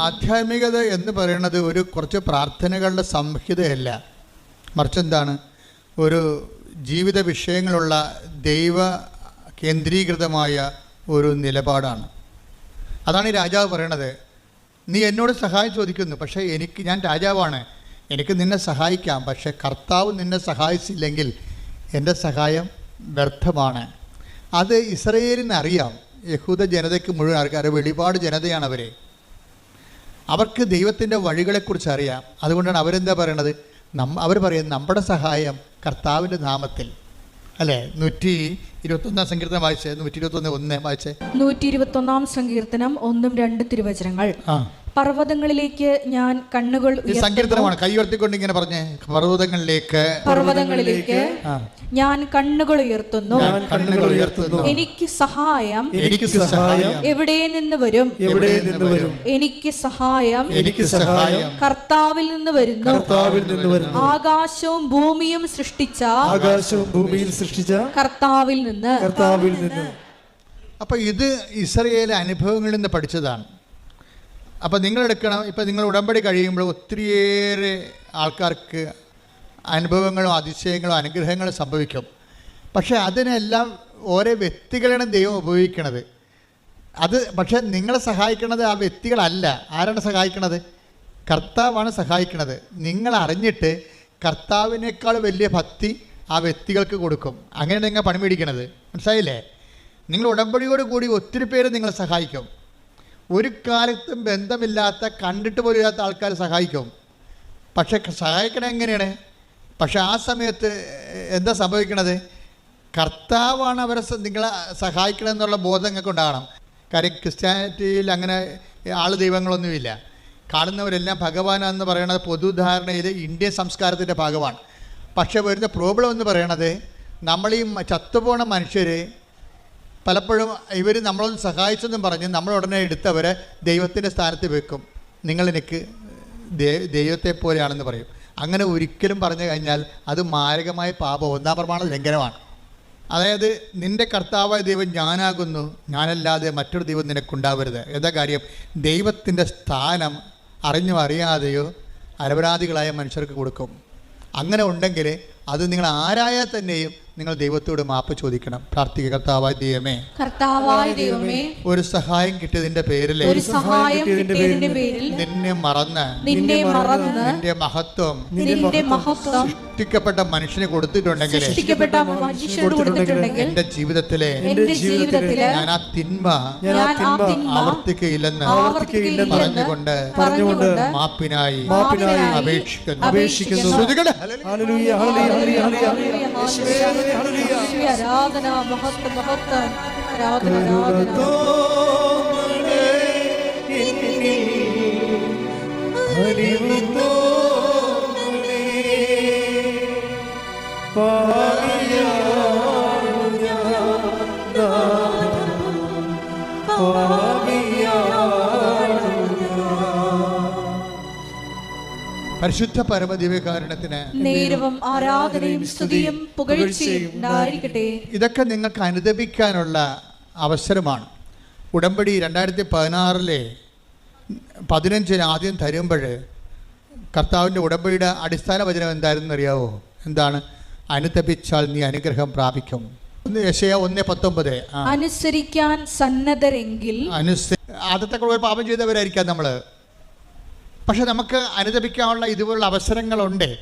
ആധ്യാത്മികത എന്ന് പറയുന്നത് ഒരു കുറച്ച് പ്രാർത്ഥനകളുടെ സംഹിതയല്ല. മറിച്ച് എന്താണ് ഒരു ജീവിത വിഷയങ്ങളുള്ള ദൈവ കേന്ദ്രീകൃതമായ ഒരു നിലപാടാണ്. അതാണ് ഈ രാജാവ് പറയണത്. നീ എന്നോട് സഹായം ചോദിക്കുന്നു പക്ഷേ എനിക്ക് ഞാൻ രാജാവാണ്. എനിക്ക് നിന്നെ സഹായിക്കാം പക്ഷേ കർത്താവ് നിന്നെ സഹായിച്ചില്ലെങ്കിൽ എന്റെ സഹായം വ്യർത്ഥമാണ്. അത് ഇസ്രയേലിന് അറിയാം. യഹൂദ ജനതയ്ക്ക് മുഴുവൻ ആൾക്കാർ വെളിപാട് ജനതയാണ് അവരെ. അവർക്ക് ദൈവത്തിന്റെ വഴികളെക്കുറിച്ച് അറിയാം. അതുകൊണ്ടാണ് അവരെന്താ പറയണത്? നം അവർ പറയും നമ്മുടെ സഹായം കർത്താവിന്റെ നാമത്തിൽ. അല്ലേ? നൂറ്റി ഇരുപത്തൊന്നാം സങ്കീർത്തനം വായിച്ചേ? നൂറ്റി ഇരുപത്തൊന്ന് ഒന്ന് വായിച്ചേ? നൂറ്റി ഇരുപത്തൊന്നാം സങ്കീർത്തനം ഒന്നും രണ്ട് തിരുവചനങ്ങൾ. ആ. പർവതങ്ങളിലേക്ക് ഞാൻ കണ്ണുകൾ ഉയർത്തുന്നു. സങ്കീർത്തനമാണ്. കൈ ഉയർത്തിക്കൊണ്ട് ഇങ്ങനെ പറഞ്ഞേ. പർവതങ്ങളിലേക്ക്. പർവതങ്ങളിലേക്ക് ഞാൻ കണ്ണുകൾ ഉയർത്തുന്നു. ഞാൻ കണ്ണുകൾ ഉയർത്തുന്നു. എനിക്ക് സഹായം എനിക്ക് സഹായം. എവിടെ നിന്ന് വരും? എവിടെ നിന്ന് വരും? എനിക്ക് സഹായം എനിക്ക് സഹായം. കർത്താവിൽ നിന്ന് വരുന്നു. കർത്താവിൽ നിന്ന് വരുന്നു. ആകാശവും ഭൂമിയും സൃഷ്ടിച്ച ആകാശവും ഭൂമിയിൽ സൃഷ്ടിച്ച കർത്താവിൽ നിന്ന്. കർത്താവിൽ നിന്ന്. അപ്പൊ ഇത് ഇസ്രയേലെ അനുഭവങ്ങളിൽ നിന്ന് പഠിച്ചതാണ്. അപ്പോൾ നിങ്ങളെടുക്കണം ഇപ്പം നിങ്ങൾ ഉടമ്പടി കഴിയുമ്പോൾ ഒത്തിരിയേറെ ആൾക്കാർക്ക് അനുഭവങ്ങളും അതിശയങ്ങളും അനുഗ്രഹങ്ങളും സംഭവിക്കും. പക്ഷേ അതിനെല്ലാം ഓരോ വ്യക്തികളാണ് ദൈവം ഉപയോഗിക്കണത്. അത് പക്ഷേ നിങ്ങളെ സഹായിക്കണത് ആ വ്യക്തികളല്ല. ആരാണ് സഹായിക്കണത്? കർത്താവാണ് സഹായിക്കണത്. നിങ്ങൾ അറിഞ്ഞിട്ട് കർത്താവിനേക്കാൾ വലിയ ഭക്തി ആ വ്യക്തികൾക്ക് കൊടുക്കും. അങ്ങനെ നിങ്ങൾ പണി മേടിക്കണത് മനസ്സിലായില്ലേ? നിങ്ങൾ ഉടമ്പടിയോട് കൂടി ഒത്തിരി പേര് നിങ്ങളെ സഹായിക്കും. ഒരു കാലത്തും ബന്ധമില്ലാത്ത കണ്ടിട്ട് പോലും ഇല്ലാത്ത ആൾക്കാർ സഹായിക്കും. പക്ഷെ സഹായിക്കണം എങ്ങനെയാണ്? പക്ഷെ ആ സമയത്ത് എന്താ സംഭവിക്കണത്? കർത്താവാണ് അവരെ നിങ്ങളെ സഹായിക്കണം എന്നുള്ള ബോധം നിങ്ങൾക്ക് ഉണ്ടാകണം. കാര്യം ക്രിസ്ത്യാനിറ്റിയിൽ അങ്ങനെ ആൾ ദൈവങ്ങളൊന്നുമില്ല. കാണുന്നവരെല്ലാം ഭഗവാനെന്ന് പറയുന്നത് പൊതുധാരണയിൽ ഇന്ത്യൻ സംസ്കാരത്തിന്റെ ഭാഗമാണ്. പക്ഷെ വരുന്ന പ്രോബ്ലം എന്ന് പറയണത് നമ്മൾ ഈ ചത്തുപോണ മനുഷ്യർ പലപ്പോഴും ഇവർ നമ്മളൊന്ന് സഹായിച്ചെന്നും പറഞ്ഞ് നമ്മൾ ഉടനെ എടുത്തവരെ ദൈവത്തിന്റെ സ്ഥാനത്ത് വെക്കും. നിങ്ങൾ എനിക്ക് ദൈവത്തെ പോലെയാണെന്ന് പറയും. അങ്ങനെ ഒരിക്കലും പറഞ്ഞു കഴിഞ്ഞാൽ അത് മാരകമായ പാപം ഒന്നാം പ്രമാണ ലംഘനമാണ്. അതായത് നിന്റെ കർത്താവായ ദൈവം ഞാനാകുന്നു ഞാനല്ലാതെ മറ്റൊരു ദൈവം നിനക്കുണ്ടാവരുത്. എന്താ കാര്യം? ദൈവത്തിന്റെ സ്ഥാനം അറിഞ്ഞോ അറിയാതെയോ അരപരാധികളായ മനുഷ്യർക്ക് കൊടുക്കും. അങ്ങനെ ഉണ്ടെങ്കിൽ അത് നിങ്ങൾ ആരായാൽ തന്നെയും നിങ്ങൾ ദൈവത്തോട് മാപ്പ് ചോദിക്കണം പ്രാർത്ഥിക കർത്താവായ ദൈവമേ കർത്താവായ ദൈവമേ ഒരു സഹായം കിട്ടിയതിന്റെ പേരിൽ ഒരു സഹായം കിട്ടിയതിന്റെ പേരിൽ നിന്നെ മറന്ന് നിന്നെ മറന്ന് നിന്റെ മഹത്വം നിന്റെ മഹത്വം സൃഷ്ടിക്കപ്പെട്ട മനുഷ്യന് കൊടുത്തിട്ടുണ്ടെങ്കിൽ സൃഷ്ടിക്കപ്പെട്ട മനുഷ്യരോട് കൊടുത്തിട്ടുണ്ടെങ്കിൽ എന്റെ ജീവിതത്തിലെ എന്റെ ജീവിതത്തിൽ ഞാൻ ആ തിന്മ ഞാൻ ആ തിന്മ ആവർത്തിക്കയില്ലെന്ന് ആവർത്തിക്കില്ലെന്ന് പറഞ്ഞുകൊണ്ട് പറഞ്ഞുകൊണ്ട് മാപ്പിനായി മാപ്പിനായി അപേക്ഷിക്കുന്നു അപേക്ഷിക്കുന്നു. ഹല്ലേലൂയ ഹല്ലേലൂയ ഹല്ലേലൂയ. ആരാധന മഹത്വ മഹത്വ ആരാധന ആരാധന. പരിശുദ്ധ പരമദിവ്യകാരണത്തിന് നേരവും ആരാധനയും സ്തുതിയും പുകഴ്ചയും ഉണ്ടായിരിക്കട്ടെ. ഇതൊക്കെ നിങ്ങൾക്ക് അനുദപിക്കാനുള്ള അവസരമാണ്. ഉടമ്പടി രണ്ടായിരത്തി പതിനാറിലെ പതിനഞ്ചിന് ആദ്യം തരുമ്പോൾ കർത്താവിന്റെ ഉടമ്പടിയുടെ അടിസ്ഥാന വചനം എന്തായിരുന്നു അറിയാവോ? എന്താണ്? അനുതപിച്ചാൽ നീ അനുഗ്രഹം പ്രാപിക്കും. ഒന്ന് പത്തൊമ്പത്. അനുസരിക്കാൻ സന്നദ്ധരെങ്കിൽ അനുസ ആദ്യത്തെ പാപം ചെയ്തവരായിരിക്കാം നമ്മൾ പക്ഷെ നമുക്ക് അനുദപിക്കാനുള്ള ഇതുപോലുള്ള അവസരങ്ങളുണ്ട്.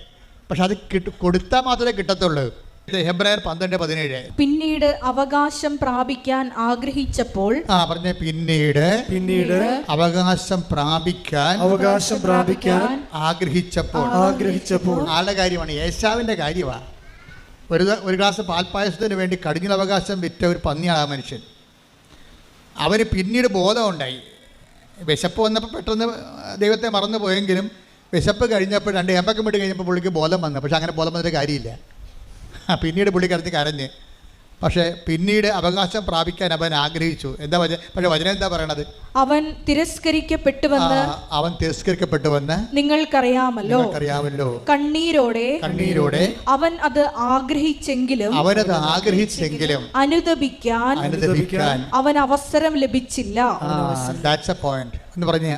പക്ഷെ അത് കിട്ട കൊടുത്താൽ മാത്രമേ കിട്ടത്തുള്ളൂ. ഇത് ഹെബ്രായർ പന്ത്രണ്ട് പതിനേഴ്. പിന്നീട് അവകാശം പ്രാപിക്കാൻ ആഗ്രഹിച്ചപ്പോൾ ആ പറഞ്ഞ പിന്നീട് പിന്നീട് അവകാശം പ്രാപിക്കാൻ അവകാശം പ്രാപിക്കാൻ ആഗ്രഹിച്ചപ്പോൾ. ആഗ്രഹിച്ചപ്പോൾ ആളുടെ കാര്യമാണ്? യേശാവിന്റെ കാര്യമാണ് ഒരു ഒരു ഗ്ലാസ് പാൽപ്പായസത്തിന് വേണ്ടി കടുങ്ങിൽ അവകാശം വിറ്റ ഒരു പന്നിയാണ് ആ മനുഷ്യൻ. അവന് പിന്നീട് ബോധമുണ്ടായി. വിശപ്പ് വന്നപ്പോൾ പെട്ടെന്ന് ദൈവത്തെ മറന്നു പോയെങ്കിലും വിശപ്പ് കഴിഞ്ഞപ്പോൾ രണ്ട് ഏമ്പക്കം വിട്ട് കഴിഞ്ഞപ്പോൾ പുള്ളിക്ക് ബോധം വന്നു. പക്ഷെ അങ്ങനെ ബോധം വന്നിട്ട് കാര്യമില്ല. പിന്നീട് പുള്ളി കരഞ്ഞ് കരഞ്ഞ് പക്ഷേ പിന്നീട് അവകാശം പ്രാപിക്കാൻ അവൻ ആഗ്രഹിച്ചു. എന്താ വചന പക്ഷേ വചനം എന്താ പറയണത്? അവൻ തിരസ്കരിക്കപ്പെട്ടുവെന്ന് വന്ന് അവൻ തിരസ്കരിക്കപ്പെട്ടുവെന്ന് നിങ്ങൾക്കറിയാമല്ലോ. നിങ്ങൾക്കറിയാമല്ലോ. കണ്ണീരോടെ കണ്ണീരോടെ അവൻ അത് ആഗ്രഹിച്ചെങ്കിലും അവനത് ആഗ്രഹിച്ചെങ്കിലും അനുദപിക്കാൻ അനുദപിക്കാൻ അവൻ അവസരം ലഭിച്ചില്ല. ദാറ്റ്സ് എ പോയിന്റ് എന്ന് പറഞ്ഞ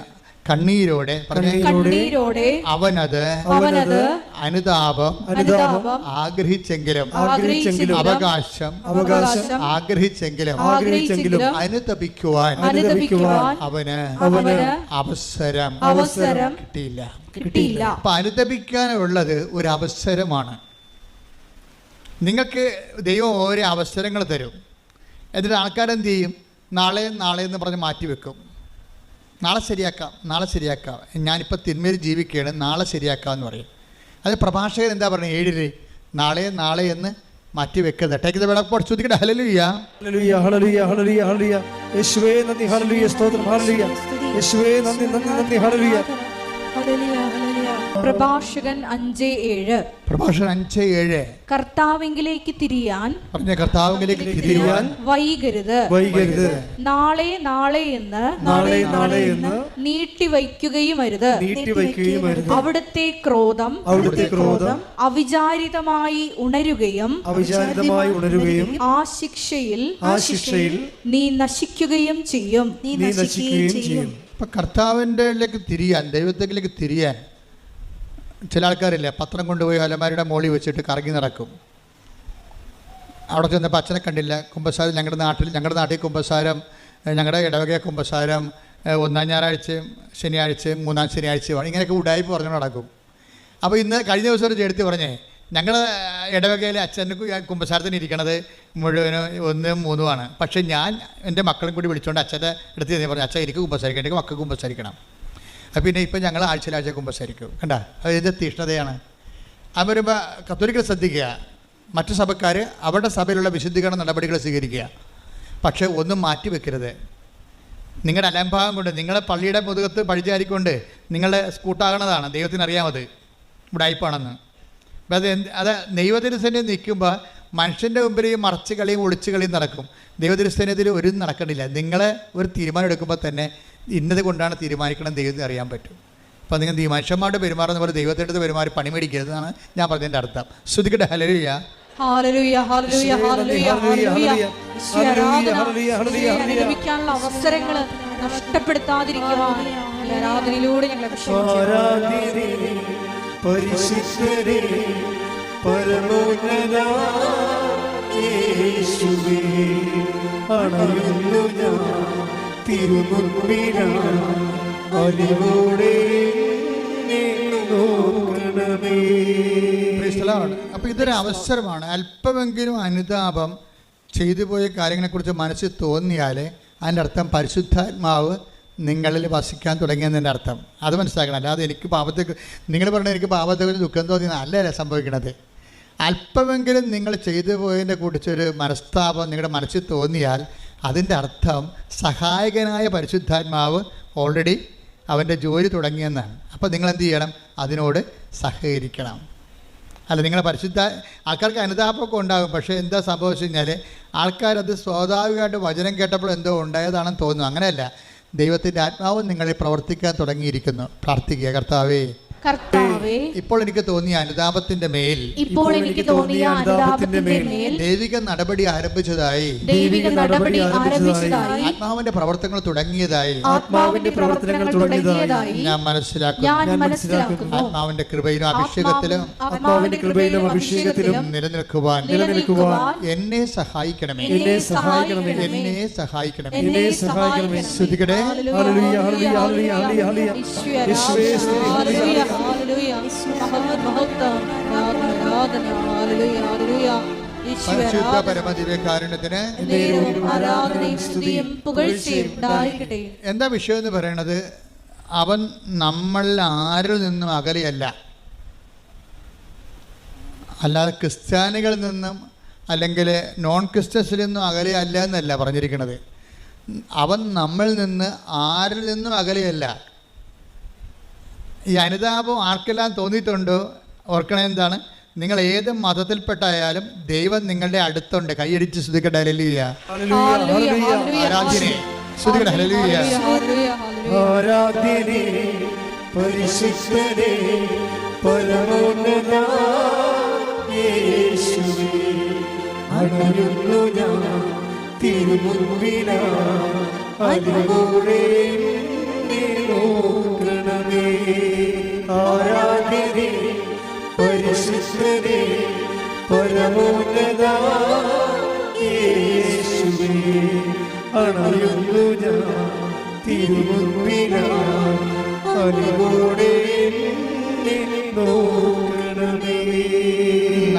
കണ്ണീരോടെ പറഞ്ഞേ. കണ്ണീരോടെ അവനത് അവനത് അനുതാപം അനുതാപം ആഗ്രഹിച്ചെങ്കിലും ആഗ്രഹിച്ചെങ്കിലും അവകാശം അവകാശം ആഗ്രഹിച്ചെങ്കിലും ആഗ്രഹിച്ചെങ്കിലും അനുതപിക്കുവാൻ അനുതപിക്കുവാൻ അവന് അവന് അവസരം അവസരം കിട്ടിയില്ല. കിട്ടിയില്ല. അപ്പൊ അനുതപിക്കാനുള്ളത് ഒരു അവസരമാണ് നിങ്ങൾക്ക് ദൈവം ഓരോ അവസരങ്ങൾ തരും. എന്നിട്ട് ആൾക്കാരെന്ത് ചെയ്യും? നാളെ നാളെ എന്ന് പറഞ്ഞ് മാറ്റി വെക്കും നാളെ ശരിയാക്കാം നാളെ ശരിയാക്കാം. ഞാനിപ്പോൾ തിന്മയിൽ ജീവിക്കുകയാണ് നാളെ ശരിയാക്കാം എന്ന് പറയും. അത് പ്രഭാഷകൻ എന്താ പറയുന്നത് ഏഴിൽ നാളെ നാളെ എന്ന് മാറ്റി വെക്കരുത് ടേക്ക് ദ വിളക്കോട് ശ്രുതിക്കട്ടെ ഹലലുയ്യ ഹല്ലേലൂയ ഹല്ലേലൂയ ഹല്ലേലൂയ ഹല്ലേലൂയ യേശുവേ നന്ദി. സ്തോത്രം. ഹല്ലേലൂയ യേശുവേ നന്ദി നന്ദി നന്ദി. പ്രഭാഷകൻ അഞ്ച് ഏഴ്. പ്രഭാഷകൻ അഞ്ച് ഏഴ്. കർത്താവിങ്കിലേക്ക് തിരിയാൻ പറഞ്ഞ കർത്താവിലേക്ക് തിരിയാൻ വൈകരുത്. വൈകരുത്. നാളെ നാളെ എന്ന് നാളെ നാളെ എന്ന് നീട്ടിവയ്ക്കുകയും അരുത്. നീട്ടിവയ്ക്കുകയും അരുത്. അവിടുത്തെ ക്രോധം അവിടുത്തെ ക്രോധം അവിചാരിതമായി ഉണരുകയും അവിചാരിതമായി ഉണരുകയും ആ ശിക്ഷയിൽ ആ ശിക്ഷയിൽ നീ നശിക്കുകയും ചെയ്യും. നീ നശിക്കുകയും ചെയ്യും. ഇപ്പൊ കർത്താവിന്റെ തിരിയാൻ ദൈവത്തിലേക്ക് തിരിയാൻ ചില ആൾക്കാരില്ലേ പത്രം കൊണ്ടുപോയി അലമാരിയുടെ മോളി വെച്ചിട്ട് കറങ്ങി നടക്കും. അവിടെ ചെന്നപ്പോൾ അച്ഛനെ കണ്ടില്ല. കുമ്പസാരം ഞങ്ങളുടെ നാട്ടിൽ ഞങ്ങളുടെ നാട്ടിൽ കുമ്പസാരം ഞങ്ങളുടെ ഇടവക കുമ്പസാരം ഒന്നാം ഞായറാഴ്ചയും ശനിയാഴ്ചയും മൂന്നാം ശനിയാഴ്ചയുമാണ്. ഇങ്ങനെയൊക്കെ ഉടായ്പ പറഞ്ഞു നടക്കും. അപ്പോൾ ഇന്ന് കഴിഞ്ഞ ദിവസം ഒരു ചേർത്തി പറഞ്ഞേ ഞങ്ങളുടെ ഇടവകയിലെ അച്ഛന് കുമ്പസാരത്തിന് ഇരിക്കണത് മുഴുവനും ഒന്നും മൂന്നുമാണ് പക്ഷേ ഞാൻ എന്റെ മക്കളും കൂടി വിളിച്ചുകൊണ്ട് അച്ഛന്റെ അടുത്ത് പറഞ്ഞു അച്ഛൻ എനിക്ക് കുമ്പസാരിക്കണം എനിക്ക് മക്കൾക്ക് കുമ്പസാരിക്കണം. പിന്നെ ഇപ്പം ഞങ്ങൾ ആഴ്ചയിലാഴ്ച കുമ്പസാരിക്കും. കണ്ട? അത് ഇതിന്റെ തീഷ്ണതയാണ്. വരുമ്പോൾ കത്തോലിക്കൽ ശ്രദ്ധിക്കുക. മറ്റു സഭക്കാർ അവരുടെ സഭയിലുള്ള വിശുദ്ധീകരണ നടപടികൾ സ്വീകരിക്കുക. പക്ഷേ ഒന്നും മാറ്റി വെക്കരുത്. നിങ്ങളുടെ അലംഭാവം കൊണ്ട് നിങ്ങളെ പള്ളിയുടെ മുതുകത്ത് പഴിചാരിക്കൊണ്ട് നിങ്ങളുടെ സ്കൂട്ടാകണതാണ്. ദൈവത്തിന് അറിയാമത് ഉടായ്പാണെന്ന് അപ്പം അത് അത് ദൈവതിരുസേനയിൽ നിൽക്കുമ്പോൾ മനുഷ്യന്റെ മുമ്പിൽ ഈ മറച്ച് നടക്കും. ദൈവതിരുസേനത്തിൽ ഒരു നടക്കണില്ല. നിങ്ങളെ ഒരു തീരുമാനം എടുക്കുമ്പോൾ തന്നെ ഇന്നത് കൊണ്ടാണ് തീരുമാനിക്കണം ദൈവത്തെ അറിയാൻ പറ്റും. അപ്പോൾ നിങ്ങൾ ഈ മനുഷ്യന്മാരുടെ പെരുമാറുന്ന പോലെ ദൈവത്തിന്റെ അടുത്ത് പെരുമാറി പണി മേടിക്കരുതെന്നാണ് ഞാൻ പറഞ്ഞതിന്റെ അർത്ഥം. ശ്രുതിക്കട്ടെ ഹലരിയ. അനുഭവിക്കാനുള്ള അവസരങ്ങൾ നഷ്ടപ്പെടുത്താതിരിക്കുവാൻ ആരാധനയിലൂടെ ഞങ്ങളെ അണയുന്നു ഞാൻ. അപ്പോൾ ഇതൊരു അവസരമാണ്. അല്പമെങ്കിലും അനുതാപം ചെയ്തു പോയ കാര്യങ്ങളെക്കുറിച്ച് മനസ്സിൽ തോന്നിയാൽ അതിന്റെ അർത്ഥം പരിശുദ്ധാത്മാവ് നിങ്ങളിൽ വസിക്കാൻ തുടങ്ങിയതിന്റെ അർത്ഥം. അത് മനസ്സിലാക്കണം. അല്ലാതെ എനിക്ക് പാപത്തെ നിങ്ങൾ പറഞ്ഞ എനിക്ക് പാപത്തെക്കുറിച്ച് ദുഃഖം തോന്നിയെന്ന് അല്ലല്ലേ സംഭവിക്കണത്. അല്പമെങ്കിലും നിങ്ങൾ ചെയ്തു പോയതിനെ കുറിച്ചൊരു മനസ്താപം നിങ്ങളുടെ മനസ്സിൽ തോന്നിയാൽ അതിന്റെ അർത്ഥം സഹായകനായ പരിശുദ്ധാത്മാവ് ഓൾറെഡി അവന്റെ ജോലി തുടങ്ങിയെന്നാണ്. അപ്പോൾ നിങ്ങൾ എന്ത് ചെയ്യണം? അതിനോട് സഹകരിക്കണം. അല്ല നിങ്ങളെ പരിശുദ്ധ ആൾക്കാർക്ക് അനുതാപമൊക്കെ ഉണ്ടാകും. പക്ഷേ എന്താ സംഭവിച്ചു കഴിഞ്ഞാൽ ആൾക്കാരത് സ്വാഭാവികമായിട്ട് വചനം കേട്ടപ്പോൾ എന്തോ ഉണ്ടായതാണെന്ന് തോന്നുന്നു. അങ്ങനെയല്ല. ദൈവത്തിന്റെ ആത്മാവ് നിങ്ങളെ പ്രവർത്തിക്കാൻ തുടങ്ങിയിരിക്കുന്നു. പ്രാർത്ഥിക്കുക കർത്താവേ. കർത്താവേ ഇപ്പോൾ എനിക്ക് തോന്നിയ അനുതാപത്തിന്റെ മേൽ ഇപ്പോൾ എനിക്ക് തോന്നിയ അനുതാപത്തിന്റെ മേൽ ദൈവിക നടപടി ആരംഭിച്ചതായി ദൈവിക നടപടി ആരംഭിച്ചതായി ആത്മാവിന്റെ പ്രവർത്തനങ്ങൾ തുടങ്ങിയതായി ആത്മാവിന്റെ പ്രവർത്തനങ്ങൾ തുടങ്ങിയതായി ഞാൻ മനസ്സിലാക്കുന്നു. ഞാൻ മനസ്സിലാക്കുന്നു. ആത്മാവിന്റെ കൃപയിലും അഭിഷേകത്തിലും ആത്മാവിന്റെ കൃപയിലും അഭിഷേകത്തിലും നിലനിൽക്കുവാൻ നിലനിൽക്കുവാൻ എന്നെ സഹായിക്കണമേ. എന്നെ സഹായിക്കണമേ. എന്നെ സഹായിക്കണമേ. എന്നെ സഹായിക്കണമേ. ശ്രുതികടെ. ഹല്ലേലൂയ, ഹല്ലേലൂയ, ഹല്ലേലൂയ, ഹല്ലേലൂയ. യേശുവേ, ഹല്ലേലൂയ, എന്താ വിഷയം എന്ന് പറയണത്? അവൻ നമ്മളിൽ ആരിൽ നിന്നും അകലെയല്ല. അല്ലാതെ ക്രിസ്ത്യാനികളിൽ നിന്നും അല്ലെങ്കിൽ നോൺ ക്രിസ്ത്യൻസിൽ നിന്നും അകലെയല്ല എന്നല്ല പറഞ്ഞിരിക്കുന്നത് അവൻ നമ്മളിൽ നിന്ന് ആരിൽ നിന്നും അകലെയല്ല. ഈ അനുതാപം ആർക്കെല്ലാം തോന്നിയിട്ടുണ്ടോ? ഓർക്കണേ എന്താണ്? നിങ്ങൾ ഏത് മതത്തിൽപ്പെട്ടായാലും ദൈവം നിങ്ങളുടെ അടുത്തുണ്ട്. കൈയടിച്ച് ശ്രുതിക്കട്ടെ ഹല്ലേലൂയ. ഹല്ലേലൂയ, ഹല്ലേലൂയ, ഹല്ലേലൂയ. ഹല്ലേലൂയ. ആരാധ്യനെ ശ്രുതിക്കട്ടെ ഹല്ലേലൂയ. ഹല്ലേലൂയ, ഹല്ലേലൂയ. ആരാധ്യനേ പരിശുദ്ധനേ പരമോന്നത യേശുവേ അണയുന്നു ഞാൻ അതിലൂടെ നോക്കണമേ. ആരാധ്യരേ പരിശുദ്ധരേ പരമോന്നത യേശുവേ. അണയുന്നു ഞാൻ തിരുമുമ്പിനായി അനുകൂടെ നോക്കണമേ.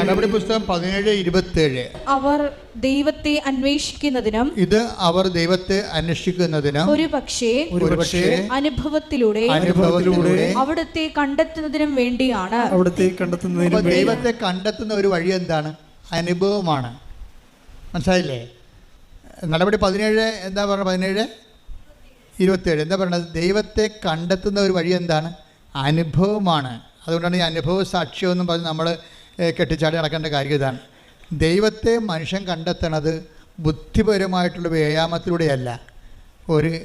നടപടി പുസ്തകം പതിനേഴ് ഇരുപത്തേഴ്. അവർ ദൈവത്തെ അന്വേഷിക്കുന്നതിനും ഇത് അവർ ദൈവത്തെ അന്വേഷിക്കുന്നതിനും ഒരു പക്ഷേ ഒരുപക്ഷേ അനുഭവത്തിലൂടെ അനുഭവത്തിലൂടെ അവിടത്തെ കണ്ടെത്തുന്നതിനും വേണ്ടിയാണ്. അവിടത്തെ കണ്ടെത്തുന്നതിന് ദൈവത്തെ കണ്ടെത്തുന്ന ഒരു വഴി എന്താണ്? അനുഭവമാണ്. മനസ്സിലായില്ലേ? നടപടി പതിനേഴ് എന്താ പറയുക പതിനേഴ്? ഇരുപത്തിയേഴ് എന്താ പറയുന്നത് ദൈവത്തെ കണ്ടെത്തുന്ന ഒരു വഴി എന്താണ്? അനുഭവമാണ്. അതുകൊണ്ടാണ് ഈ അനുഭവ സാക്ഷ്യമെന്നും പറഞ്ഞ് നമ്മൾ കെട്ടിച്ചാടി നടക്കേണ്ട കാര്യം ഇതാണ്. ദൈവത്തെ മനുഷ്യൻ കണ്ടെത്തണത് ബുദ്ധിപരമായിട്ടുള്ള വ്യായാമത്തിലൂടെയല്ല. ഒരു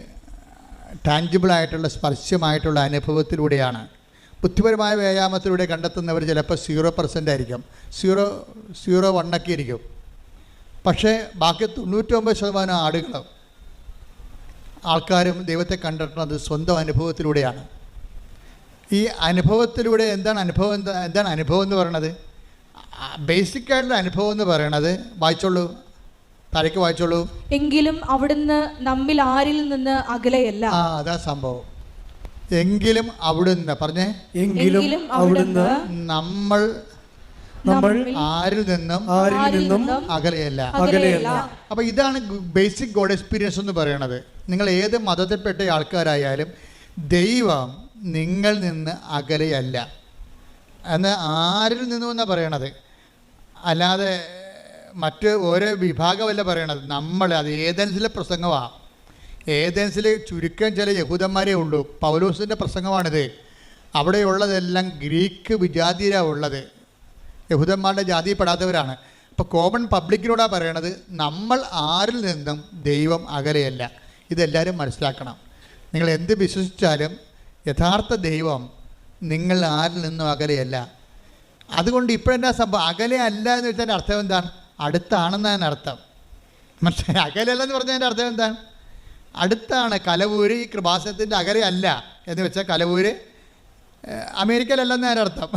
ടാഞ്ചിബിളായിട്ടുള്ള സ്പർശ്യമായിട്ടുള്ള അനുഭവത്തിലൂടെയാണ്. ബുദ്ധിപരമായ വ്യായാമത്തിലൂടെ കണ്ടെത്തുന്നവർ ചിലപ്പോൾ സീറോ പെർസെന്റ് ആയിരിക്കും. സീറോ സീറോ വണ്ണൊക്കെ ഇരിക്കും. പക്ഷേ ബാക്കി തൊണ്ണൂറ്റൊമ്പത് ശതമാനം ആളുകളും ആൾക്കാരും ദൈവത്തെ കണ്ടെത്തുന്നത് സ്വന്തം അനുഭവത്തിലൂടെയാണ്. ഈ അനുഭവത്തിലൂടെ എന്താണ് അനുഭവം എന്താണ് അനുഭവം എന്ന് പറയണത് ബേസിക് ആയിട്ടുള്ള അനുഭവം എന്ന് പറയണത് വായിച്ചോളൂ. താഴേക്ക് വായിച്ചോളൂ. എങ്കിലും അവിടുന്ന് നമ്മിൽ ആരിൽ നിന്ന് അകലെയല്ല. ആ അതാ സംഭവം. എങ്കിലും അവിടുന്ന് പറഞ്ഞേ. എങ്കിലും അവിടുന്ന് നമ്മൾ നമ്മൾ ആരിൽ നിന്നും ആരിൽ നിന്നും അകലെയല്ല. അകലെയല്ല. അപ്പൊ ഇതാണ് ബേസിക് ഗോഡ് എക്സ്പീരിയൻസ് എന്ന് പറയുന്നത് നിങ്ങൾ ഏത് മതത്തിൽപ്പെട്ട ആൾക്കാരായാലും ദൈവം നിങ്ങൾ നിന്ന് അകലെയല്ല. എന്ന് ആരിൽ നിന്നും എന്നാണ് പറയണത്? അല്ലാതെ മറ്റ് ഓരോ വിഭാഗമല്ല പറയണത്? നമ്മൾ അത് ഏതൻസിലെ പ്രസംഗമാണ് ഏതൻസിൽ ചുരുക്കം ചില യഹൂദന്മാരേ ഉള്ളൂ. പൗലോസിന്റെ പ്രസംഗമാണിത്. അവിടെയുള്ളതെല്ലാം ഗ്രീക്ക് വിജാതിരാണ് ഉള്ളത്. യഹൂദന്മാരുടെ ജാതിയിൽപ്പെടാത്തവരാണ് അപ്പോൾ കോമൺ പബ്ലിക്കിനോടാണ് പറയണത് നമ്മൾ ആരിൽ നിന്നും ദൈവം അകലെയല്ല. ഇതെല്ലാവരും മനസ്സിലാക്കണം. നിങ്ങൾ എന്ത് വിശ്വസിച്ചാലും യഥാർത്ഥ ദൈവം നിങ്ങൾ ആരിൽ നിന്നും അകലെയല്ല. അതുകൊണ്ട് ഇപ്പോഴെന്നാ സംഭവം? അകലെ അല്ല എന്ന് വെച്ചാൽ അർത്ഥം എന്താണ്? അടുത്താണെന്നാണ് അർത്ഥം. മനസ്സിലായി അകലല്ലെന്ന് പറഞ്ഞതിന്റെ അർത്ഥം എന്താണ്? അടുത്താണ്. കലവൂര് ഈ കൃപാസനത്തിന്റെ അകലെ അല്ല എന്ന് വെച്ചാൽ കലവൂര് അമേരിക്കയിലല്ലെന്ന് അതിന്റെ അർത്ഥം.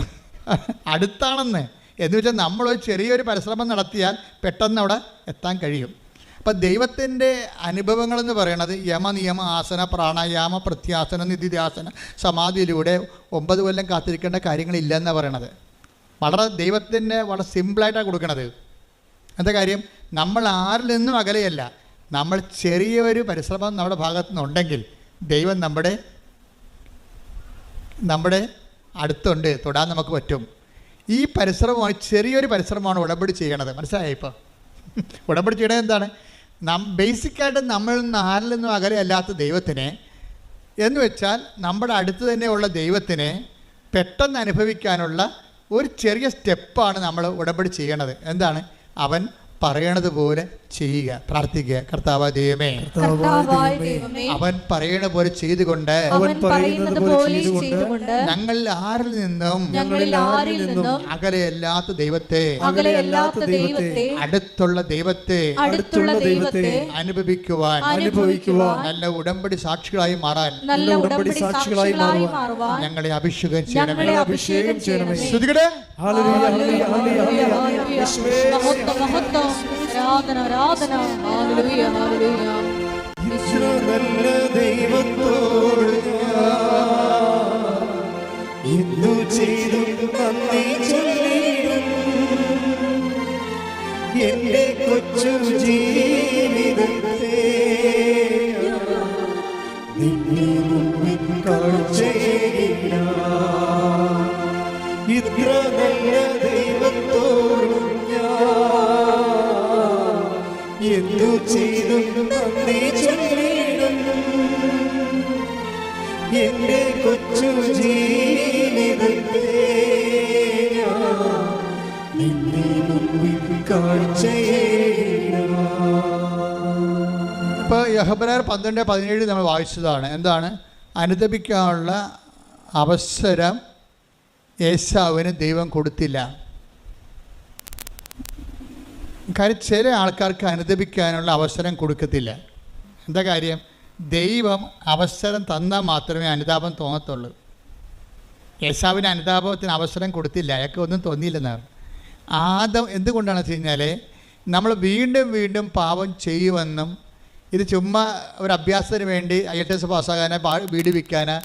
അടുത്താണെന്ന് എന്ന് വെച്ചാൽ നമ്മൾ ചെറിയൊരു പരിശ്രമം നടത്തിയാൽ പെട്ടെന്ന് അവിടെ എത്താൻ കഴിയും. അപ്പം ദൈവത്തിന്റെ അനുഭവങ്ങളെന്ന് പറയണത് യമ നിയമ ആസന പ്രാണായാമ പ്രത്യാസന നിധിധ്യാസന സമാധിയിലൂടെ ഒമ്പത് കൊല്ലം കാത്തിരിക്കേണ്ട കാര്യങ്ങളില്ലെന്നാണ് പറയണത്. വളരെ ദൈവത്തിന് വളരെ സിമ്പിളായിട്ടാണ് കൊടുക്കണത്. എന്താ കാര്യം? നമ്മൾ ആരിൽ നിന്നും അകലെയല്ല. നമ്മൾ ചെറിയൊരു പരിശ്രമം നമ്മുടെ ഭാഗത്തു നിന്നുണ്ടെങ്കിൽ ദൈവം നമ്മുടെ നമ്മുടെ അടുത്തുണ്ട്. തൊടാൻ നമുക്ക് പറ്റും. ഈ പരിശ്രമമാണ് ചെറിയൊരു പരിശ്രമമാണ് ഉടമ്പടി ചെയ്യണത്. മനസ്സിലായോ ഇപ്പോൾ ഉടമ്പടി ചെയ്യണത് എന്താണ്? നം ബേസിക്കായിട്ട് നമ്മളിൽ നിന്ന് ആരിൽ നിന്നും അകലെ അല്ലാത്ത ദൈവത്തിനെ എന്ന് വെച്ചാൽ നമ്മുടെ അടുത്ത് തന്നെയുള്ള ദൈവത്തിനെ പെട്ടെന്ന് അനുഭവിക്കാനുള്ള ഒരു ചെറിയ സ്റ്റെപ്പാണ് നമ്മൾ ഉടമ്പടി ചെയ്യണത്. എന്താണ്? അവൻ പറയണത് പോലെ ചെയ്യുക പ്രാർത്ഥിക്കുക. കർത്താവ ദൈവമേ അവൻ പറയണ പോലെ ചെയ്തുകൊണ്ട് അവൻ പറയുന്നത് പോലെ ചെയ്തുകൊണ്ട് ഞങ്ങളിൽ ആരിൽ നിന്നും ഞങ്ങളിൽ ആരിൽ നിന്നും അകലെയല്ലാത്ത ദൈവത്തെ അകലെയല്ലാത്ത ദൈവത്തെ അടുത്തുള്ള ദൈവത്തെ അടുത്തുള്ള ദൈവത്തെ അനുഭവിക്കുവാൻ അനുഭവിക്കുവാൻ നല്ല ഉടമ്പടി സാക്ഷികളായി മാറാൻ നല്ല ഉടമ്പടി സാക്ഷികളായി മാറുവാൻ ഞങ്ങളെ അഭിഷേകം ഞങ്ങളെ ചെയ്യണമേ അഭിഷേകം ചെയ്യണമേ. ശ്രുതികടെ ഹല്ലേലൂയ ഹല്ലേലൂയ ഹല്ലേലൂയ. മഹത്വം മഹത്വം. ആരാധന ആരാധന. ഹല്ലേലൂയ ഹല്ലേലൂയ. ഇത്ര നല്ല ദൈവത്തോട് എന്തു ചെയ്തു നന്ദി ചൊല്ലിടും. എന്റെ കൊച്ചു ജീവിതത്തെ നിന്നെ മുമ്പിൽ ഇത്ര നല്ല നന്ദി ചൊല്ലിടും എന്റെ കൊച്ചു ജീവിതത്തെ നിന്നെ മുമ്പിൽ ഇപ്പോൾ യഹബരാർ പന്ത്രണ്ട് പതിനേഴ് നമ്മൾ വായിച്ചതാണ്. എന്താണ്? അനുദപിക്കാനുള്ള അവസരം യേശാവിന് ദൈവം കൊടുത്തില്ല. കാര്യം ചില ആൾക്കാർക്ക് അനുദപിക്കാനുള്ള അവസരം കൊടുക്കത്തില്ല. എന്താ കാര്യം? ദൈവം അവസരം തന്നാൽ മാത്രമേ അനുതാപം തോന്നത്തുള്ളൂ. യേശാവിന് അനുതാപത്തിന് അവസരം കൊടുത്തില്ല. അയാൾക്ക് ഒന്നും തോന്നിയില്ലെന്നാണ് ആദം എന്തുകൊണ്ടാണെന്ന് വെച്ച് കഴിഞ്ഞാൽ നമ്മൾ വീണ്ടും വീണ്ടും പാപം ചെയ്യുമെന്നും ഇത് ചുമ്മാ ഒരു അഭ്യാസത്തിന് വേണ്ടി ഐ എൽ ടി എസ് പാസ്സാകാനോ വീട് വിൽക്കാനോ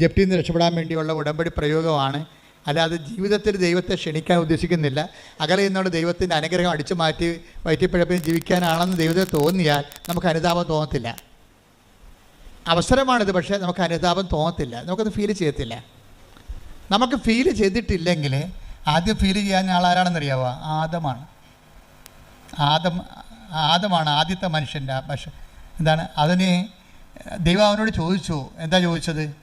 ജപ്തിയിൽ നിന്ന് രക്ഷപ്പെടാൻ വേണ്ടിയുള്ള ഉടമ്പടി പ്രയോഗമാണ് അല്ലാതെ ജീവിതത്തിൽ ദൈവത്തെ ക്ഷണിക്കാൻ ഉദ്ദേശിക്കുന്നില്ല. അകലെ നിന്നോട് ദൈവത്തിന്റെ അനുഗ്രഹം അടിച്ചു മാറ്റി വയറ്റിപ്പഴപ്പിന് ജീവിക്കാനാണെന്ന് ദൈവത്തെ തോന്നിയാൽ നമുക്ക് അനുതാപം തോന്നത്തില്ല. അവസരമാണിത് പക്ഷേ നമുക്ക് അനുതാപം തോന്നത്തില്ല. നമുക്കത് ഫീൽ ചെയ്യത്തില്ല. നമുക്ക് ഫീൽ ചെയ്തിട്ടില്ലെങ്കിൽ ആദ്യം ഫീൽ ചെയ്യാൻ ആളാരാണെന്നറിയാവോ? ആദമാണ്. ആദം ആദമാണ് ആദ്യത്തെ മനുഷ്യന്റെ പക്ഷെ എന്താണ്? അതിന് ദൈവം അവനോട് ചോദിച്ചു. എന്താ ചോദിച്ചത്?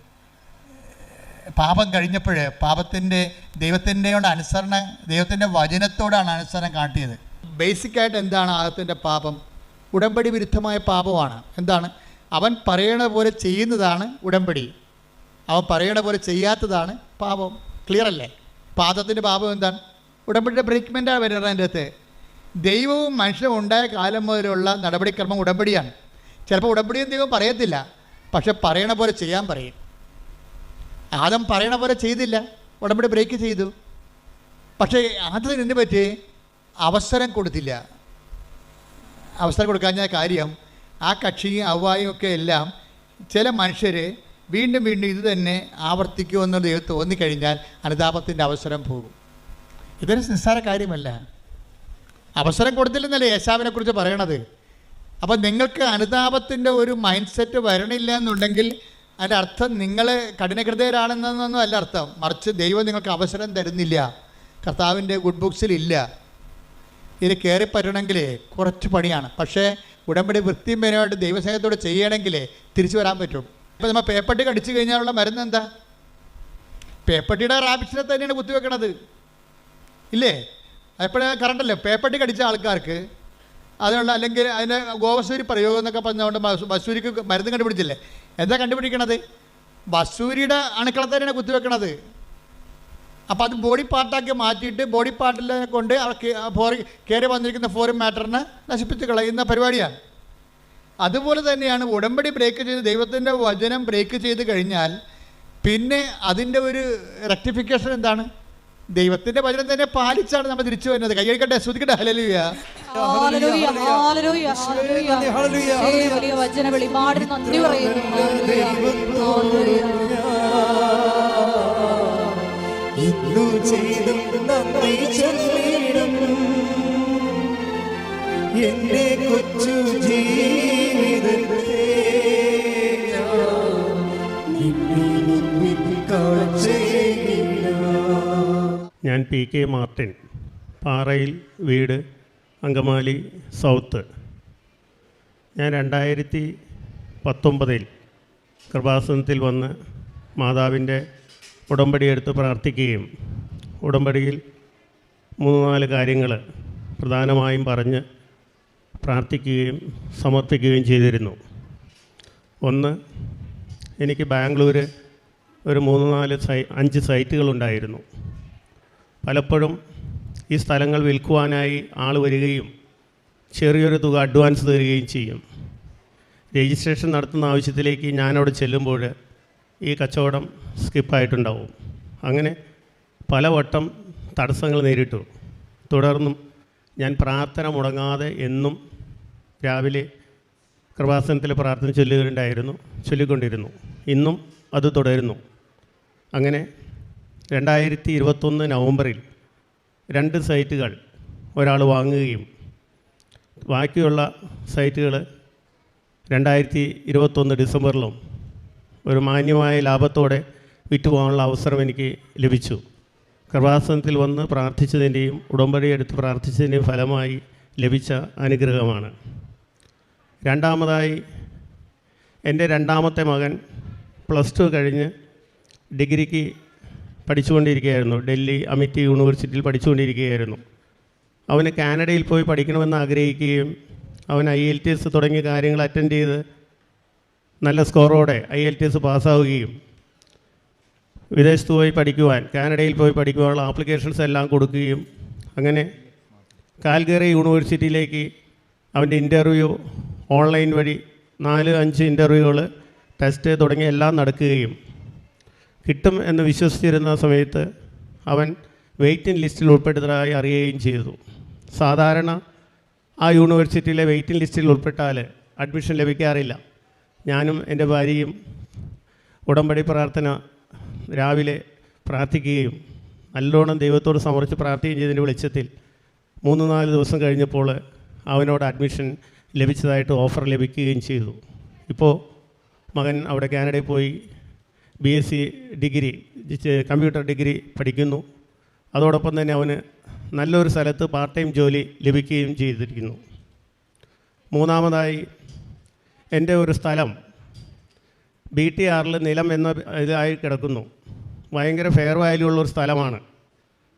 പാപം കഴിഞ്ഞപ്പോഴേ പാപത്തിന്റെ ദൈവത്തിന്റെ അനുസരണം ദൈവത്തിന്റെ വചനത്തോടാണ് അനുസരണം കാട്ടിയത്. ബേസിക്കായിട്ട് എന്താണ് ആദത്തിന്റെ പാപം? ഉടമ്പടി വിരുദ്ധമായ പാപമാണ്. എന്താണ്? അവൻ പറയണ പോലെ ചെയ്യുന്നതാണ് ഉടമ്പടി. അവൻ പറയണ പോലെ ചെയ്യാത്തതാണ് പാപം. ക്ലിയർ അല്ലേ? പാദത്തിന്റെ പാപം എന്താണ്? ഉടമ്പടിയുടെ ബ്രേക്ക്മെന്റാണ് വരുന്നത് അതിന്റെ അകത്ത്. ദൈവവും മനുഷ്യനും ഉണ്ടായ കാലം മുതലുള്ള നടപടിക്രമം ഉടമ്പടിയാണ്. ചിലപ്പോൾ ഉടമ്പടിയും ദൈവം പറയത്തില്ല. പക്ഷെ പറയണ പോലെ ചെയ്യാൻ പറയും. ആദം പറയണ പോലെ ചെയ്തില്ല. ഉടമ്പടി ബ്രേക്ക് ചെയ്തു. പക്ഷേ ആദ്യത്തിന് എന്ത് പറ്റി? അവസരം കൊടുത്തില്ല. അവസരം കൊടുക്കാഞ്ഞ കാര്യം ആ കക്ഷിയും അവ്വായും ഒക്കെ എല്ലാം ചില മനുഷ്യർ വീണ്ടും വീണ്ടും ഇത് തന്നെ ആവർത്തിക്കുമെന്ന് ദൈവം തോന്നിക്കഴിഞ്ഞാൽ അനുതാപത്തിന്റെ അവസരം പോകും. ഇതൊരു നിസ്സാര കാര്യമല്ല. അവസരം കൊടുത്തില്ലെന്നല്ലേ യേശാവിനെ കുറിച്ച് പറയണത്? അപ്പം നിങ്ങൾക്ക് അനുതാപത്തിന്റെ ഒരു മൈൻഡ് സെറ്റ് വരണില്ല എന്നുണ്ടെങ്കിൽ അതിന്റെ അർത്ഥം നിങ്ങൾ കഠിനഹൃദയരാണെന്നൊന്നും അല്ല അർത്ഥം. മറിച്ച് ദൈവം നിങ്ങൾക്ക് അവസരം തരുന്നില്ല. കർത്താവിന്റെ ഗുഡ് ബുക്സിലില്ല ഇത് കയറി പറ്റണമെങ്കിൽ കുറച്ച് പണിയാണ്. പക്ഷേ ഉടമ്പടി വൃത്തിയും പേരുമായിട്ട് ദൈവസ്നേഹത്തോടെ ചെയ്യണമെങ്കിൽ തിരിച്ചു വരാൻ പറ്റും. ഇപ്പോൾ നമ്മൾ പേപ്പട്ടി കടിച്ചു കഴിഞ്ഞാലുള്ള മരുന്ന് എന്താ? പേപ്പട്ടിയുടെ റാബിസിനെ തന്നെയാണ് കുത്തിവെക്കണത് ഇല്ലേ? എപ്പോഴും കറണ്ടല്ലേ പേപ്പട്ടി കടിച്ച ആൾക്കാർക്ക് അതിനുള്ള അല്ലെങ്കിൽ അതിന് ഗോവസൂരി പ്രയോഗം എന്നൊക്കെ പറഞ്ഞുകൊണ്ട് മസൂരിക്ക് മരുന്ന് കണ്ടുപിടിച്ചില്ലേ? എന്താ കണ്ടുപിടിക്കണത്? ബസൂരിയുടെ അണുക്കളെ തന്നെയാണ് കുത്തിവെക്കണത്. അപ്പോൾ അത് ബോഡി പാർട്ടാക്കി മാറ്റിയിട്ട് ബോഡി പാർട്ടിൽ കൊണ്ട് ഫോറി കയറി വന്നിരിക്കുന്ന ഫോറിൻ മാറ്ററിനെ നശിപ്പിച്ച് കളയുന്ന പരിപാടിയാണ് അതുപോലെ തന്നെയാണ് ഉടമ്പടി ബ്രേക്ക് ചെയ്ത് ദൈവത്തിന്റെ വചനം ബ്രേക്ക് ചെയ്ത് കഴിഞ്ഞാൽ പിന്നെ അതിന്റെ ഒരു റെക്ടിഫിക്കേഷൻ എന്താണ്? ദൈവത്തിന്റെ വചനം തന്നെ പാലിച്ചാണ് നമ്മൾ തിരിച്ചു വരുന്നത്. കൈയടിക്കട്ടെ ശ്രുതിക്കട്ടെ ഹലലുയ വലിയ വചന നന്ദി പറയുന്നു. എന്റെ കൊച്ചു ജീവിതത്തെ ഞാൻ പി കെ മാർട്ടിൻ പാറയിൽ വീട് അങ്കമാലി സൗത്ത്. ഞാൻ രണ്ടായിരത്തി പത്തൊമ്പതിൽ കൃപാസനത്തിൽ വന്ന് മാതാവിന്റെ ഉടമ്പടി എടുത്ത് പ്രാർത്ഥിക്കുകയും ഉടമ്പടിയിൽ മൂന്ന് നാല് കാര്യങ്ങൾ പ്രധാനമായും പറഞ്ഞ് പ്രാർത്ഥിക്കുകയും സമർപ്പിക്കുകയും ചെയ്തിരുന്നു. ഒന്ന് എനിക്ക് ബാംഗ്ലൂർ ഒരു മൂന്ന് നാല് സൈ അഞ്ച് സൈറ്റുകളുണ്ടായിരുന്നു. പലപ്പോഴും ഈ സ്ഥലങ്ങൾ വിൽക്കുവാനായി ആൾ വരികയും ചെറിയൊരു തുക അഡ്വാൻസ് തരികയും ചെയ്യും. രജിസ്ട്രേഷൻ നടത്തുന്ന ആവശ്യത്തിലേക്ക് ഞാനവിടെ ചെല്ലുമ്പോൾ ഈ കച്ചവടം സ്കിപ്പായിട്ടുണ്ടാവും അങ്ങനെ പലവട്ടം തടസ്സങ്ങൾ നേരിട്ടു. തുടർന്നും ഞാൻ പ്രാർത്ഥന മുടങ്ങാതെ എന്നും രാവിലെ കൃപാസനത്തിൽ പ്രാർത്ഥന ചൊല്ലുകയുണ്ടായിരുന്നു ചൊല്ലിക്കൊണ്ടിരുന്നു. ഇന്നും അത് തുടരുന്നു. അങ്ങനെ രണ്ടായിരത്തി ഇരുപത്തൊന്ന് നവംബറിൽ രണ്ട് സൈറ്റുകൾ ഒരാൾ വാങ്ങുകയും ബാക്കിയുള്ള സൈറ്റുകൾ രണ്ടായിരത്തി ഇരുപത്തൊന്ന് ഡിസംബറിലും ഒരു മാന്യമായ ലാഭത്തോടെ വിറ്റുപോകാനുള്ള അവസരം എനിക്ക് ലഭിച്ചു. കൃപാസനത്തിൽ വന്ന് പ്രാർത്ഥിച്ചതിന്റെയും ഉടമ്പടി എടുത്ത് പ്രാർത്ഥിച്ചതിന്റെയും ഫലമായി ലഭിച്ച അനുഗ്രഹമാണ്. രണ്ടാമതായി എന്റെ രണ്ടാമത്തെ മകൻ പ്ലസ് ടു കഴിഞ്ഞ് ഡിഗ്രിക്ക് പഠിച്ചുകൊണ്ടിരിക്കുകയായിരുന്നു. ഡൽഹി അമിറ്റി യൂണിവേഴ്സിറ്റിയിൽ പഠിച്ചുകൊണ്ടിരിക്കുകയായിരുന്നു. അവന് കാനഡയിൽ പോയി പഠിക്കണമെന്ന് ആഗ്രഹിക്കുകയും അവൻ ഐ എൽ ടി എസ് തുടങ്ങിയ കാര്യങ്ങൾ അറ്റൻഡ് ചെയ്ത് നല്ല സ്കോറോടെ ഐ എൽ ടി എസ് പാസ്സാവുകയും വിദേശത്ത് പോയി പഠിക്കുവാൻ കാനഡയിൽ പോയി പഠിക്കുവാനുള്ള ആപ്ലിക്കേഷൻസ് എല്ലാം കൊടുക്കുകയും അങ്ങനെ കാൽഗറി യൂണിവേഴ്സിറ്റിയിലേക്ക് അവന്റെ ഇന്റർവ്യൂ ഓൺലൈൻ വഴി നാല് അഞ്ച് ഇന്റർവ്യൂകൾ ടെസ്റ്റ് തുടങ്ങി എല്ലാം നടക്കുകയും കിട്ടും എന്ന് വിശ്വസിച്ചിരുന്ന സമയത്ത് അവൻ വെയിറ്റിംഗ് ലിസ്റ്റിൽ ഉൾപ്പെട്ടതായി അറിയുകയും ചെയ്തു. സാധാരണ ആ യൂണിവേഴ്സിറ്റിയിലെ വെയിറ്റിംഗ് ലിസ്റ്റിൽ ഉൾപ്പെട്ടാൽ അഡ്മിഷൻ ലഭിക്കാറില്ല. ഞാനും എന്റെ ഭാര്യയും ഉടമ്പടി പ്രാർത്ഥന രാവിലെ പ്രാർത്ഥിക്കുകയും നല്ലോണം ദൈവത്തോട് സമർപ്പിച്ച് പ്രാർത്ഥിക്കുകയും ചെയ്തതിന്റെ വെളിച്ചത്തിൽ മൂന്ന് നാല് ദിവസം കഴിഞ്ഞപ്പോൾ അവനോട് അഡ്മിഷൻ ലഭിച്ചതായിട്ട് ഓഫർ ലഭിക്കുകയും ചെയ്തു. ഇപ്പോൾ മകൻ അവിടെ കാനഡയിൽ പോയി B S C degree computer degree പഠിക്കുന്നു. അതോടൊപ്പം തന്നെ അവന് നല്ലൊരു സ്ഥലത്ത് പാർട്ട് ടൈം ജോലി ലഭിക്കുകയും ചെയ്തിരിക്കുന്നു. മൂന്നാമതായി എന്റെ ഒരു സ്ഥലം ബി ടി ആറിൽ നിലം എന്ന ഇതായി കിടക്കുന്നു. ഭയങ്കര ഫെയർ വാല്യൂ ഉള്ള ഒരു സ്ഥലമാണ്.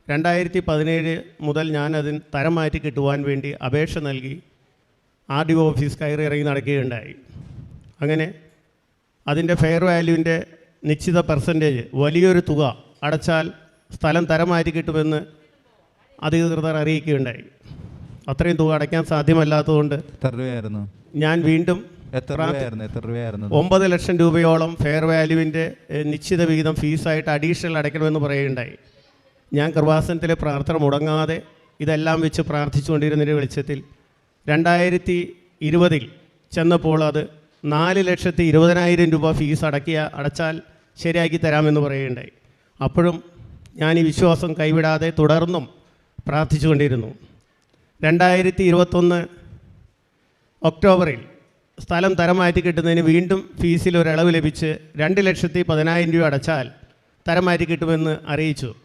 രണ്ടായിരത്തി പതിനേഴ് മുതൽ ഞാൻ തരം മാറ്റി കിട്ടുവാൻ വേണ്ടി അപേക്ഷ നൽകി ആർ ഡി ഓഫീസ് കയറി ഇറങ്ങി നടക്കുകയുണ്ടായി. അങ്ങനെ അതിന്റെ ഫെയർ വാല്യൂവിന്റെ നിശ്ചിത പെർസെന്റേജ് വലിയൊരു തുക അടച്ചാൽ സ്ഥലം തരം മാറ്റി കിട്ടുമെന്ന് അധികൃതർ അറിയിക്കുകയുണ്ടായി. അത്രയും തുക അടയ്ക്കാൻ സാധ്യമല്ലാത്തതുകൊണ്ട് എത്ര രൂപയായിരുന്നു? ഞാൻ വീണ്ടും എത്ര രൂപയായിരുന്നു? എത്ര രൂപയായിരുന്നു? ഒമ്പത് ലക്ഷം രൂപയോളം ഫെയർ വാല്യൂവിന്റെ നിശ്ചിത വിഹിതം ഫീസായിട്ട് അഡീഷണൽ അടയ്ക്കണമെന്ന് പറയുകയുണ്ടായി. ഞാൻ കൃപാസനത്തിലെ പ്രാർത്ഥന മുടങ്ങാതെ ഇതെല്ലാം വെച്ച് പ്രാർത്ഥിച്ചുകൊണ്ടിരുന്നതിന്റെ വെളിച്ചത്തിൽ രണ്ടായിരത്തി ഇരുപതിൽ ചെന്നപ്പോൾ അത് നാല് ലക്ഷത്തി ഇരുപതിനായിരം രൂപ ഫീസ് അടക്കിയ അടച്ചാൽ ശരിയാക്കി തരാമെന്ന് പറയുകയുണ്ടായി. അപ്പോഴും ഞാൻ ഈ വിശ്വാസം കൈവിടാതെ തുടർന്നും പ്രാർത്ഥിച്ചുകൊണ്ടിരുന്നു. രണ്ടായിരത്തി ഇരുപത്തൊന്ന് ഒക്ടോബറിൽ സ്ഥലം തരം മാറ്റി കിട്ടുന്നതിന് വീണ്ടും ഫീസിൽ ഒരു ഇളവ് ലഭിച്ച് രണ്ട് ലക്ഷത്തി പതിനായിരം രൂപ അടച്ചാൽ തരം മാറ്റി കിട്ടുമെന്ന് അറിയിച്ചു.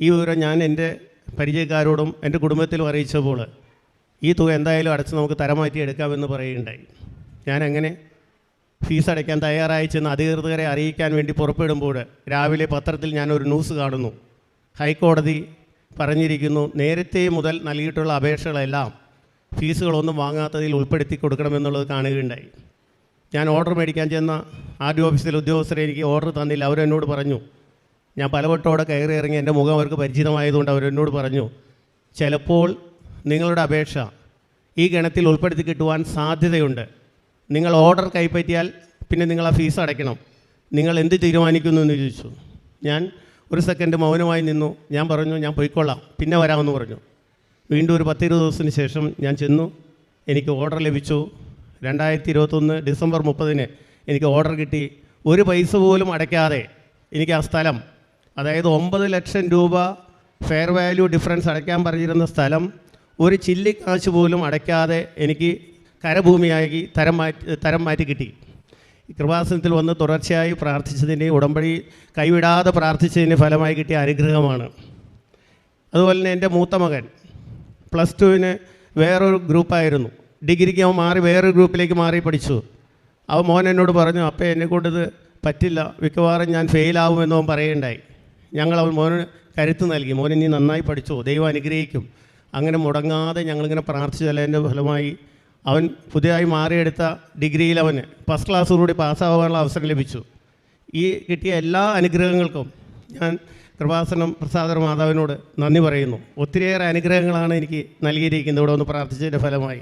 ഈ വിവരം ഞാൻ എന്റെ പരിചയക്കാരോടും എന്റെ കുടുംബത്തിലും അറിയിച്ചപ്പോൾ ഈ തുക എന്തായാലും അടച്ച് നമുക്ക് തരം മാറ്റി എടുക്കാമെന്ന് പറയുകയുണ്ടായി. ഞാനങ്ങനെ ഫീസ് അടയ്ക്കാൻ തയ്യാറായി ചെന്ന് അധികൃതരെ അറിയിക്കാൻ വേണ്ടി പുറപ്പെടുമ്പോൾ രാവിലെ പത്രത്തിൽ ഞാനൊരു ന്യൂസ് കാണുന്നു. ഹൈക്കോടതി പറഞ്ഞിരിക്കുന്നു നേരത്തെ മുതൽ നൽകിയിട്ടുള്ള അപേക്ഷകളെല്ലാം ഫീസുകളൊന്നും വാങ്ങാത്തതിൽ ഉൾപ്പെടുത്തി കൊടുക്കണമെന്നുള്ളത് കാണുകയുണ്ടായി. ഞാൻ ഓർഡർ മേടിക്കാൻ ചെന്ന ആർ ഡി ഓഫീസിലെ ഉദ്യോഗസ്ഥരെ എനിക്ക് ഓർഡർ തന്നില്ല. അവരെന്നോട് പറഞ്ഞു ഞാൻ പലവട്ടോടെ കയറി ഇറങ്ങി എന്റെ മുഖം അവർക്ക് പരിചിതമായതുകൊണ്ട് അവരെന്നോട് പറഞ്ഞു ചിലപ്പോൾ നിങ്ങളുടെ അപേക്ഷ ഈ ഗണത്തിൽ ഉൾപ്പെടുത്തി കിട്ടുവാൻ സാധ്യതയുണ്ട്. നിങ്ങൾ ഓർഡർ കൈപ്പറ്റിയാൽ പിന്നെ നിങ്ങൾ ആ ഫീസ് അടയ്ക്കണം. നിങ്ങൾ എന്ത് തീരുമാനിക്കുന്നു എന്ന് ചോദിച്ചു. ഞാൻ ഒരു സെക്കൻഡ് മൗനമായി നിന്നു. ഞാൻ പറഞ്ഞു ഞാൻ പോയിക്കൊള്ളാം. പിന്നെ വരാമെന്ന് പറഞ്ഞു. വീണ്ടും ഒരു പത്തിരുപത് ദിവസത്തിന് ശേഷം ഞാൻ ചെന്നു. എനിക്ക് ഓർഡർ ലഭിച്ചു. രണ്ടായിരത്തി ഇരുപത്തൊന്ന് ഡിസംബർ മുപ്പതിന് എനിക്ക് ഓർഡർ കിട്ടി. ഒരു പൈസ പോലും അടയ്ക്കാതെ എനിക്ക് ആ സ്ഥലം അതായത് ഒമ്പത് ലക്ഷം രൂപ ഫെയർ വാല്യൂ ഡിഫറൻസ് അടയ്ക്കാൻ പറഞ്ഞിരുന്ന സ്ഥലം ഒരു ചില്ലിക്കാശ് പോലും അടയ്ക്കാതെ എനിക്ക് കരഭൂമിയാക്കി തരം മാറ്റി തരം മാറ്റി കിട്ടി. കൃപാസനത്തിൽ വന്ന് തുടർച്ചയായി പ്രാർത്ഥിച്ചതിന്റെ ഉടമ്പടി കൈവിടാതെ പ്രാർത്ഥിച്ചതിന്റെ ഫലമായി കിട്ടിയ അനുഗ്രഹമാണ്. അതുപോലെ തന്നെ എന്റെ മൂത്ത മകൻ പ്ലസ് ടുവിന് വേറൊരു ഗ്രൂപ്പായിരുന്നു. ഡിഗ്രിക്ക് അവൻ മാറി വേറൊരു ഗ്രൂപ്പിലേക്ക് മാറി പഠിച്ചു. അവൻ മോൻ എന്നോട് പറഞ്ഞു അപ്പം എന്നെ കൊണ്ടത് പറ്റില്ല. മിക്കവാറും ഞാൻ ഫെയിലാവുമെന്ന് അവൻ പറയുണ്ടായി ഞങ്ങൾ അവൻ മോന് കരുത്ത് നൽകി. മോനെ നീ നന്നായി പഠിച്ചു? ദൈവം അനുഗ്രഹിക്കും. അങ്ങനെ മുടങ്ങാതെ ഞങ്ങളിങ്ങനെ പ്രാർത്ഥിച്ചതിന്റെ ഫലമായി അവൻ പുതിയതായി മാറിയെടുത്ത ഡിഗ്രിയിൽ അവന് ഫസ്റ്റ് ക്ലാസ്സോടുകൂടി പാസ്സാവാനുള്ള അവസരം ലഭിച്ചു. ഈ കിട്ടിയ എല്ലാ അനുഗ്രഹങ്ങൾക്കും ഞാൻ കൃപാസനം പ്രസാദർ മാതാവിനോട് നന്ദി പറയുന്നു. ഒത്തിരിയേറെ അനുഗ്രഹങ്ങളാണ് എനിക്ക് നൽകിയിരിക്കുന്നത്. ഇവിടെ ഒന്ന് പ്രാർത്ഥിച്ചതിന്റെ ഫലമായി.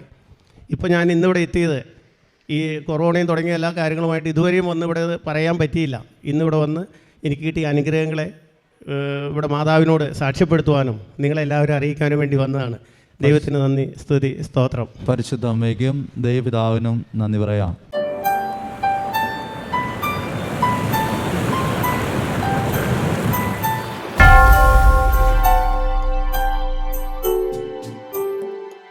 ഇപ്പോൾ ഞാൻ ഇന്നിവിടെ എത്തിയത് ഈ കൊറോണയും തുടങ്ങിയ എല്ലാ കാര്യങ്ങളുമായിട്ട് ഇതുവരെയും വന്ന് ഇവിടെ പറയാൻ പറ്റിയില്ല. ഇന്നിവിടെ വന്ന് എനിക്ക് കിട്ടിയ അനുഗ്രഹങ്ങളെ ഇവിടെ മാതാവിനോട് സാക്ഷ്യപ്പെടുത്തുവാനും നിങ്ങളെല്ലാവരും അറിയിക്കാനും വേണ്ടി വന്നതാണ്. ദൈവത്തിന് നന്ദി. സ്തുതി. സ്തോത്രം. പരിശുദ്ധ അമ്മയ്ക്കും ദൈവപിതാവിനും നന്ദി പറയാം.